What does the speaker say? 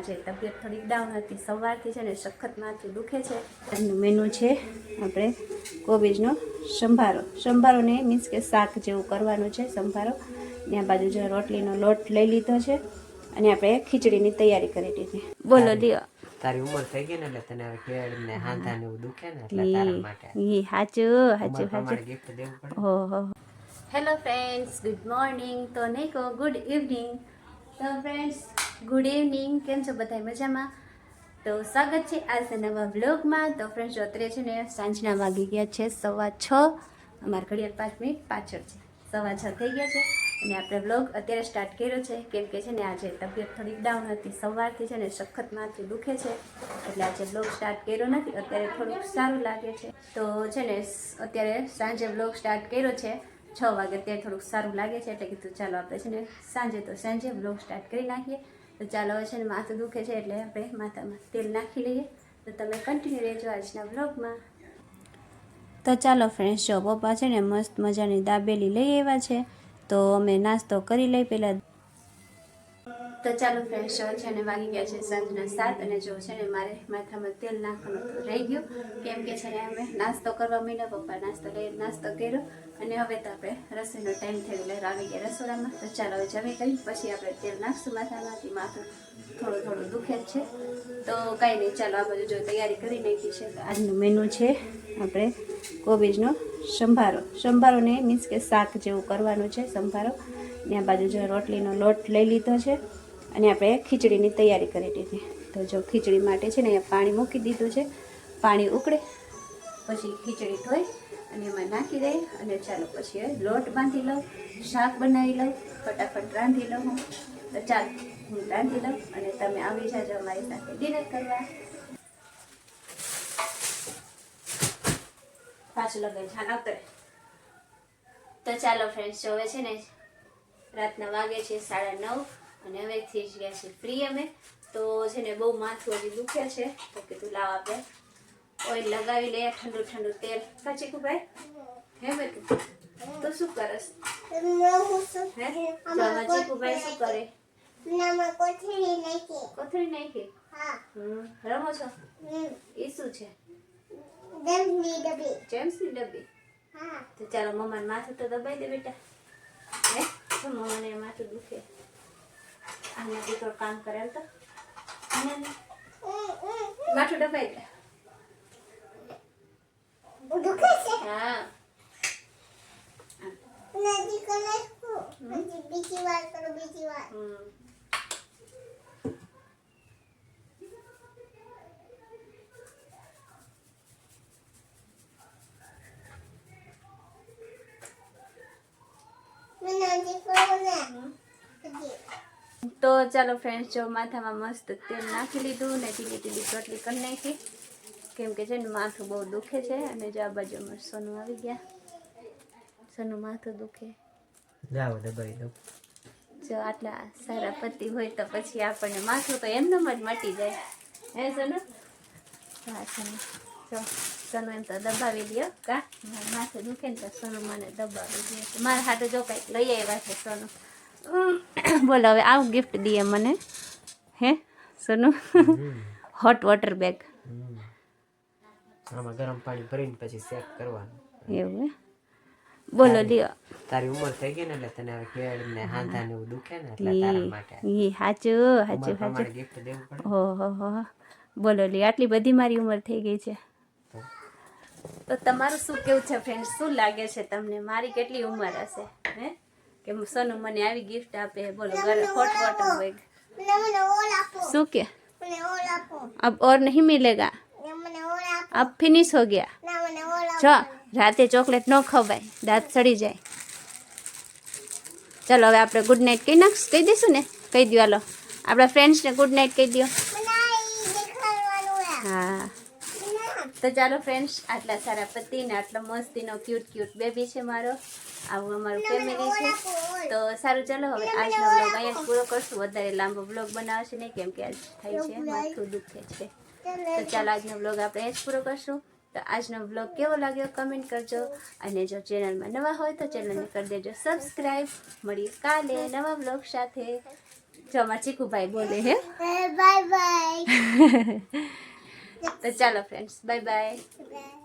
આજે તબિયત થોડીક ડાઉન હતી સવારથી છે ને સખત માથું દુખે છે. આજનું મેનુ છે આપણે કોબીજનો સંભારો. સંભારો ને મીન્સ કે શાક જેવું કરવાનું છે સંભારો. ત્યાં બાજુ જે રોટલીનો લોટ લઈ લીધો છે અને આપણે ખીચડીની તૈયારી કરી દીધી. બોલો લ્યો તારી ઉંમર થઈ ગઈ ને એટલે તને હવે કેળ ને હાંધા ને એવું દુખે ને એટલે તારા માટે. ઈ હાચું હાચું હાચું. ગિફ્ટ દેવું પડે. ઓહો હેલો ફ્રેન્ડ્સ ગુડ મોર્નિંગ તો નહીં કહો ગુડ ઇવનિંગ તો ફ્રેન્ડ્સ ગુડ ઇવનિંગ કેમ છો બધા મજામાં? તો સ્વાગત છે આજના નવા વ્લોગમાં. તો ફ્રેન્ડ્સ અત્રે છે ને સાંજના વાગી ગયા છે સવા છ. અમારા ઘડિયાળ પાંચ મિનિટ પાછળ છે. સવા છ થઈ ગયા છે અને આપણે વ્લોગ અત્યારે સ્ટાર્ટ કર્યો છે. કેમ કે છે ને આજે તબિયત થોડીક ડાઉન હતી. સવારથી છે ને સખત માથું દુખે છે. એટલે આજે વ્લોગ સ્ટાર્ટ કર્યો નથી. અત્યારે થોડુંક સારું લાગે છે. તો છે ને અત્યારે સાંજે વ્લોગ સ્ટાર્ટ કર્યો છે. છ વાગે અત્યારે થોડુંક સારું લાગે છે. એટલે કીધું ચાલો આપણે છે ને સાંજે તો સાંજે વ્લોગ સ્ટાર્ટ કરી નાખીએ. તો ચાલો હવે છે ને માથું દુખે છે એટલે આપણે માથામાં તેલ નાખી લઈએ. તો તમે કન્ટિન્યુ રહેજો આજના બ્લોગમાં તો ચાલો ફ્રેન્ડ્સ જો પપ્પા છે ને મસ્ત મજાની દાબેલી લઈ આવ્યા છે, તો અમે નાસ્તો કરી લઈ પહેલાં તો ચાલો ફ્રેશ છે અને વાગી ગયા છે સાંજના સાત અને જો છે ને મારે માથામાં તેલ નાખવાનું રહી ગયું. કેમ કે છે ને અમે નાસ્તો કરવા માંડ્યા પપ્પા નાસ્તો લઈ નાસ્તો કર્યો અને હવે તો આપણે રસોઈનો ટાઈમ થયો એટલે આવી ગયા રસોડામાં. તો ચાલો હવે જમી કરી પછી આપણે તેલ નાખશું માથામાંથી. માથું થોડું થોડું દુખે જ છે. તો કાંઈ નહીં, ચાલો આ બધું જો તૈયારી કરી નાખી છે. તો આજનું મેનુ છે આપણે કોબીજનો સંભારો. સંભારો ને મીન્સ કે શાક જેવું કરવાનું છે, સંભારો. આ બાજુ જો રોટલીનો લોટ લઈ લીધો છે. અને આપણે ખીચડીની તૈયારી કરી દીધી. તો જો ખીચડી માટે છે ને અહીંયા પાણી મૂકી દીધું છે. પાણી ઉકળે, પછી ખીચડી ધોઈ અને એમાં નાખી દઈ અને ચાલો પછી લોટ બાંધી લઉં, શાક બનાવી લઉં, ફટાફટ રાંધી લઉં હું. તો ચાલો, હું રાંધી લઉં અને તમે આવી જાજો અમારી સાથે ડિનર કરવા. પાછું લગાવી જાન આવતરે તો ચાલો ફ્રેન્ડ્સ હવે છે ને, રાતના વાગે છે સાડા નવ. અને હવે થઈ જ ગયા છે ફ્રી અમે. તો છે ને બહુ માથું હજી દુખે છે. તો કીધું લાવ આપણે ઓઇલ લગાવી લઈએ ઠંડુ ઠંડુ તેલ. કાચી ભાઈ હે બેટું તો શું કરસ? હે? શું કરે? કોથળી નાખી? રમો છો? એ શું છે? જેમ્સની ડબ્બી. તો ચાલો મમ્માને માથું તો દબાઈ દે બેટા. હે? મમ્માને માથું દુખે. આના દીકરો કામ કરે તો. અને માથું દબાઈ દે હા. બીજી વાર કરો બીજી વાર હમ મને હજી કરો ને હજી તો ચાલો ફ્રેન્ડ્સ જો માથામાં મસ્ત તેલ નાખી લીધું ને ધીલી ઢીલી રોટલી કરી નાખી. કેમ કે છે ને માથું બહુ દુખે છે અને જો આ બાજુ અમારું સોનું આવી ગયા. સોનું માથું દુખે. જાઓ દબાઈ દઉં જો આટલા સારા પતિ હોય તો પછી આપણને માથું તો એમનેમ જ મટી જાય. હે સોનું? હા સોનું. જો સોનું એમ તો દબાવી દો કા? મારું માથું દુખે ને તો સોનું મને દબાવી દે. મારા હાથે જો કંઈક લઈ આવ્યા છે સોનુ. બોલો હવે આવું ગિફ્ટ દઈએ મને. હે સોનુ? હોટ વોટર બેગ આમાં ગરમ પાણી ભરીને પછી સેક કરવાનું. એવું હે? બોલો લ્યો. તારી ઉંમર થઈ ગઈ ને એટલે તને હવે કેળ ને હાંધા ને એવું દુખે ને એટલે તારા માટે. ઈ હાચું હાચું હાચું. ગિફ્ટ દેવું પડે. હો હો. બોલો લી આટલી બધી મારી ઉંમર થઈ ગઈ છે. તો? તો તમારું શું કેવું છે ફ્રેન્ડ શું લાગે છે તમને? મારી કેટલી ઉંમર હશે? હે? કે સોનુ મને આવી ગિફ્ટ આપે બોલો ઘરે હોટ વોટર બેગ મને મને ઓલ આપો શું કે મને ઓલ આપો अब और नहीं मिलेगा ને મને ઓલ આપો अब फिनिश हो गया ના મને ઓલ આપો જો રાતે ચોકલેટ ન ખવાય દાંત સડી જાય ચલો હવે આપણે ગુડ નાઇટ કહી નાખ કહી દઈશું ને કહી દો હાલો આપણા ફ્રેન્ડ્સને ગુડ નાઇટ કહી દો મને આ ઈ દેખાડવાનું હે હા ના તો ચાલો ફ્રેન્ડ્સ આટલા સારા પતિ ને આટલો મસ્તીનો ક્યુટ ક્યુટ બેબી છે મારો. આવું અમારું ફેમિલી છે. તો સારું ચાલો હવે આજનો બ્લોગ અહીંયા જ પૂરો કરશું. વધારે લાંબો બ્લોગ બનાવશે નહીં કેમ કે આજ થાય છે માથું દુખે છે. તો ચાલો આજનો બ્લોગ આપણે જ પૂરો કરશું. તો આજનો બ્લોગ કેવો લાગ્યો કમેન્ટ કરજો. અને જો ચેનલમાં નવા હોય તો ચેનલને કરી દેજો સબસ્ક્રાઈબ મળીએ કાલે નવા બ્લોગ સાથે. જો અમારા ચીકુભાઈ બોલે હે. બાય બાય તો ચાલો ફ્રેન્ડ્સ બાય બાય બાય